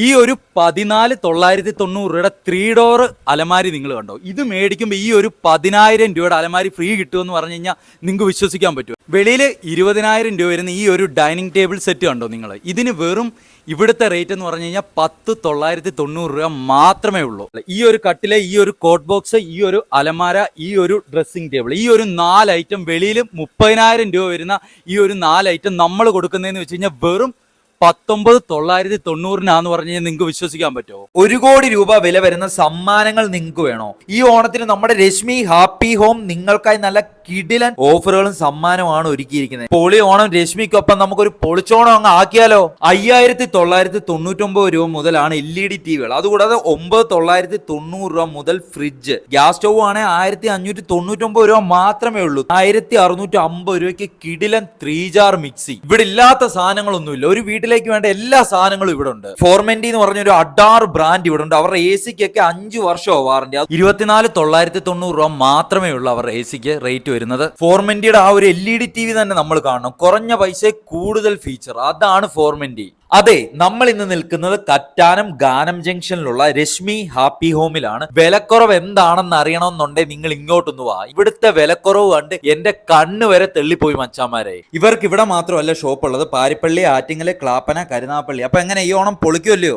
ഈ ഒരു പതിനാല് തൊള്ളായിരത്തി തൊണ്ണൂറ് രൂപയുടെ ത്രീ ഡോർ അലമാരി നിങ്ങൾ കണ്ടോ? ഇത് മേടിക്കുമ്പോൾ ഈ ഒരു പതിനായിരം രൂപയുടെ അലമാരി ഫ്രീ കിട്ടുമെന്ന് പറഞ്ഞു കഴിഞ്ഞാൽ നിങ്ങൾക്ക് വിശ്വസിക്കാൻ പറ്റുമോ വെളിയിൽ ഇരുപതിനായിരം രൂപ വരുന്ന ഈ ഒരു ഡൈനിങ് ടേബിൾ സെറ്റ് കണ്ടോ നിങ്ങൾ ഇതിന് വെറും ഇവിടുത്തെ റേറ്റ് എന്ന് പറഞ്ഞു കഴിഞ്ഞാൽ പത്ത് തൊള്ളായിരത്തി തൊണ്ണൂറ് രൂപ മാത്രമേ ഉള്ളൂ. ഈ ഒരു കട്ടിലെ ഈ ഒരു കോട്ട് ബോക്സ് ഈ ഒരു അലമാര ഈ ഒരു ഡ്രസ്സിംഗ് ടേബിൾ ഈ ഒരു നാല് ഐറ്റം വെളിയിൽ മുപ്പതിനായിരം രൂപ വരുന്ന ഈ ഒരു നാല് ഐറ്റം നമ്മൾ കൊടുക്കുന്നതെന്ന് വെച്ച് കഴിഞ്ഞാൽ വെറും പത്തൊമ്പത് തൊള്ളായിരത്തി തൊണ്ണൂറിനാന്ന് പറഞ്ഞു കഴിഞ്ഞാൽ നിങ്ങൾക്ക് വിശ്വസിക്കാൻ പറ്റുമോ? ഒരു കോടി രൂപ വില വരുന്ന സമ്മാനങ്ങൾ നിങ്ങൾക്ക് വേണോ? ഈ ഓണത്തിന് നമ്മുടെ രശ്മി ഹാപ്പി ഹോം നിങ്ങൾക്കായി നല്ല കിടിലൻ ഓഫറുകളും സമ്മാനമാണ് ഒരുക്കിയിരിക്കുന്നത്. പൊളി ഓണം രശ്മിക്കൊപ്പം നമുക്കൊരു പൊളിച്ചോണം അങ്ങ് ആക്കിയാലോ? അയ്യായിരത്തി തൊള്ളായിരത്തി തൊണ്ണൂറ്റൊമ്പത് രൂപ മുതലാണ് എൽ ഇ ഡി ടിവികൾ അതുകൂടാതെ ഒമ്പത് തൊള്ളായിരത്തി തൊണ്ണൂറ് രൂപ മുതൽ ഫ്രിഡ്ജ്. ഗ്യാസ് സ്റ്റൗ ആണെങ്കിൽ ആയിരത്തി അഞ്ഞൂറ്റി തൊണ്ണൂറ്റൊമ്പത് രൂപ മാത്രമേ ഉള്ളൂ. ആയിരത്തി അറുന്നൂറ്റി അമ്പത് രൂപയ്ക്ക് കിടിലൻ ത്രീ ജാർ മിക്സി. ഇവിടെ ഇല്ലാത്ത സാധനങ്ങളൊന്നുമില്ല. ഒരു വീട്ടിലേക്ക് വേണ്ട എല്ലാ സാധനങ്ങളും ഇവിടെ ഉണ്ട്. ഫോർമെന്റി എന്ന് പറഞ്ഞ ഒരു അഡാർ ബ്രാൻഡ് ഇവിടെ ഉണ്ട്. അവരുടെ എ സിക്കൊക്കെ അഞ്ചു വർഷമോ വാറന്റി. ഇരുപത്തിനാല് തൊള്ളായിരത്തി തൊണ്ണൂറ് രൂപ മാത്രമേ ഉള്ളൂ അവരുടെ എ സിക്ക് റേറ്റ് വരുന്നത്. ഫോർമെന്റിയുടെ ആ ഒരു L E D T V തന്നെ നമ്മൾ കാണണം. കുറഞ്ഞ പൈസ കൂടുതൽ ഫീച്ചർ അതാണ് ഫോർമെന്റി. അതെ നമ്മൾ ഇന്ന് നിൽക്കുന്നത് കറ്റാനം ഗാനം ജംഗ്ഷനിലുള്ള രശ്മി ഹാപ്പി ഹോമിലാണ്. വിലക്കുറവ് എന്താണെന്ന് അറിയണമെന്നുണ്ടെങ്കിൽ നിങ്ങൾ ഇങ്ങോട്ടൊന്ന് വാ. ഇവിടുത്തെ വിലക്കുറവ് കണ്ട് എന്റെ കണ്ണ് വരെ തെള്ളിപ്പോയി മച്ചാമാരെ ഇവർക്ക് ഇവിടെ മാത്രമല്ല ഷോപ്പ് ഉള്ളത്. പാരിപ്പള്ളി ആറ്റിങ്ങൽ ക്ലാപ്പന കരുനാപ്പള്ളി അപ്പൊ എങ്ങനെ ഈ ഓണം പൊളിക്കുമല്ലോ